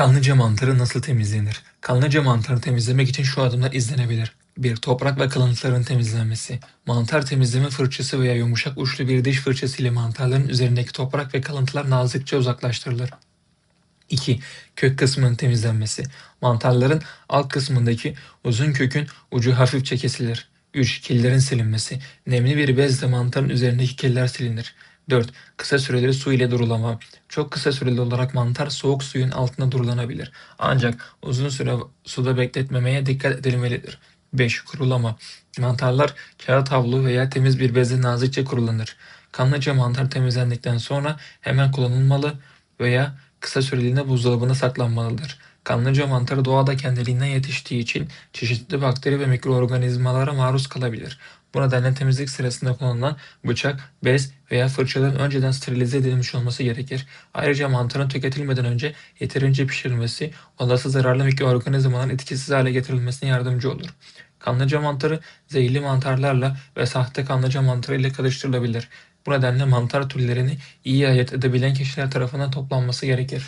Kanlıca mantarı nasıl temizlenir? Kanlıca mantarını temizlemek için şu adımlar izlenebilir. 1. Toprak ve kalıntıların temizlenmesi. Mantar temizleme fırçası veya yumuşak uçlu bir diş fırçası ile mantarların üzerindeki toprak ve kalıntılar nazikçe uzaklaştırılır. 2. Kök kısmının temizlenmesi. Mantarların alt kısmındaki uzun kökün ucu hafifçe kesilir. 3. Killerin silinmesi. Nemli bir bezle mantarın üzerindeki killer silinir. 4. Kısa süreli su ile durulama. Çok kısa süreli olarak mantar soğuk suyun altında durulanabilir. Ancak uzun süre suda bekletmemeye dikkat edilmelidir. 5. Kurulama. Mantarlar kağıt havlu veya temiz bir bezle nazikçe kurulanır. Kanlıca mantar temizlendikten sonra hemen kullanılmalı veya kısa süreliğine buzdolabına saklanmalıdır. Kanlıca mantarı doğada kendiliğinden yetiştiği için çeşitli bakteri ve mikroorganizmalara maruz kalabilir. Bu nedenle temizlik sırasında kullanılan bıçak, bez veya fırçaların önceden sterilize edilmiş olması gerekir. Ayrıca mantarın tüketilmeden önce yeterince pişirilmesi, olası zararlı mikroorganizmaların etkisiz hale getirilmesine yardımcı olur. Kanlıca mantarı zehirli mantarlarla ve sahte kanlıca mantarı ile karıştırılabilir. Bu nedenle mantar türlerini iyi ayırt edebilen kişiler tarafından toplanması gerekir.